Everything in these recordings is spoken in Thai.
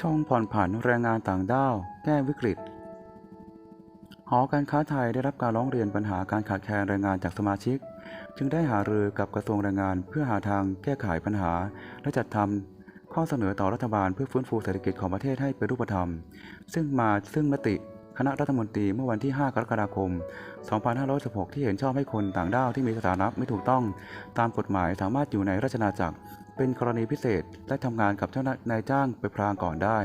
ช่องผ่อนผันแรงงานต่างด้าว แก้วิกฤต หอการค้าไทยได้รับการร้องเรียนปัญหาการขาดแคลนแรงงานจากสมาชิก จึงได้หารือกับกระทรวงแรงงานเพื่อหาทางแก้ไขปัญหา และจัดทำข้อเสนอต่อรัฐบาลเพื่อฟื้นฟูเศรษฐกิจของประเทศให้เป็นรูปธรรม ซึ่งมาซึ่งมติ คณะรัฐมนตรีเมื่อวันที่ 5 กรกฎาคม 2516 ที่เห็นชอบให้คนต่างด้าวที่มีสถานะไม่ถูกต้อง ตามกฎหมายสามารถอยู่ในราชนาจักร เป็นกรณีพิเศษและทำงานกับเจ้านายจ้างไปพรางก่อนได้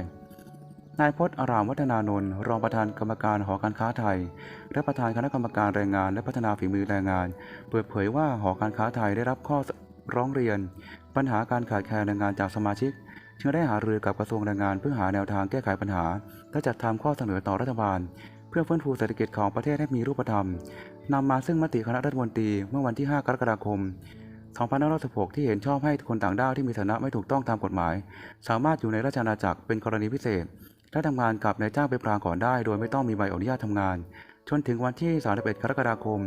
นายพจน์อารามวัฒนานนท์รองประธานกรรมการหอการค้าไทย และประธานคณะกรรมการแรงงานและพัฒนาฝีมือแรงงาน เปิดเผยว่าหอการค้าไทยได้รับข้อร้องเรียน ปัญหาการขาดแคลนแรงงานจากสมาชิก จึงได้หารือกับกระทรวงแรงงานเพื่อหาแนวทางแก้ไขปัญหา และจัดทำข้อเสนอต่อรัฐบาล เพื่อฟื้นฟูเศรษฐกิจของประเทศให้มีรูปธรรมนำมาซึ่งมติคณะรัฐมนตรีเมื่อวันที่ 5 กรกฎาคม 2516ที่เห็นชอบให้คนต่างด้าวที่มีฐานะไม่ถูกต้องตามกฎหมาย สามารถอยู่ในราชอาณาจักรเป็นกรณีพิเศษ และทำงานกับนายจ้างไปพรางก่อนได้ โดยไม่ต้องมีใบอนุญาตทำงาน จนถึงวันที่ 31 กรกฎาคม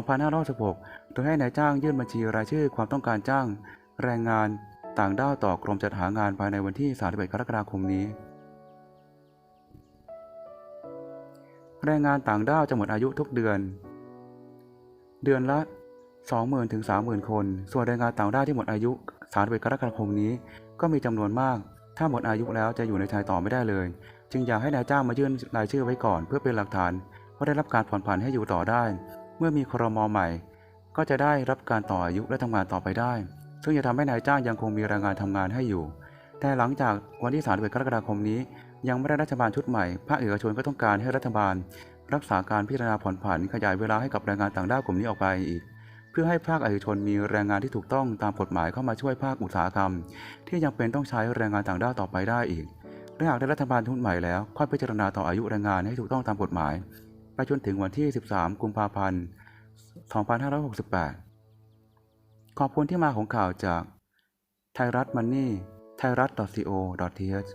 2516โดยให้นายจ้างยื่นบัญชีรายชื่อความต้องการจ้าง แรงงาน ต่างด้าวต่อกรมจัดหางานภายในวันที่ 31 กรกฎาคมนี้ แรงงานต่างด้าวจะหมดอายุทุกเดือน เดือนละ 20,000ถึง30,000 คน ส่วนแรงงานต่างด้าวที่หมดอายุ 31 กรกฎาคมนี้ ก็มีจำนวนมาก ถ้าหมดอายุแล้วจะอยู่ในไทยต่อไม่ได้เลย จึงอยากให้นายจ้างมายื่นรายชื่อไว้ก่อน เพื่อเป็นหลักฐานว่าได้รับการผ่อนผันให้อยู่ต่อได้ เมื่อมีครมใหม่ ก็จะได้รับการต่ออายุและทำงานต่อไปได้ ซึ่งจะทำให้นายจ้างยังคงมีแรงงานทำงานให้อยู่ แต่หลังจากวันที่31กรกฎาคมนี้ ยังไม่ได้รัฐบาลชุดใหม่ ภาคเอกชนก็ต้องการให้รัฐบาล รักษาการพิจารณาผ่อนผันขยายเวลาให้กับแรงงานต่างด้าวกลุ่มนี้ออกไปอีก เพื่อให้ภาคเอกชนมีแรงงานที่ถูกต้องตามกฎหมายเข้ามาช่วยภาคอุตสาหกรรม ที่ยังเป็นต้องใช้แรงงานต่างด้าวต่อไปได้อีกและหากได้รัฐบาลชุดใหม่แล้วค่อยพิจารณาต่ออายุแรงงานให้ถูกต้องตามกฎหมาย ไปจนถึงวันที่ 13 กุมภาพันธ์ 2568 ขอบคุณที่มาของข่าวจากไทยรัฐมันนี่ไทยรัฐ .co.th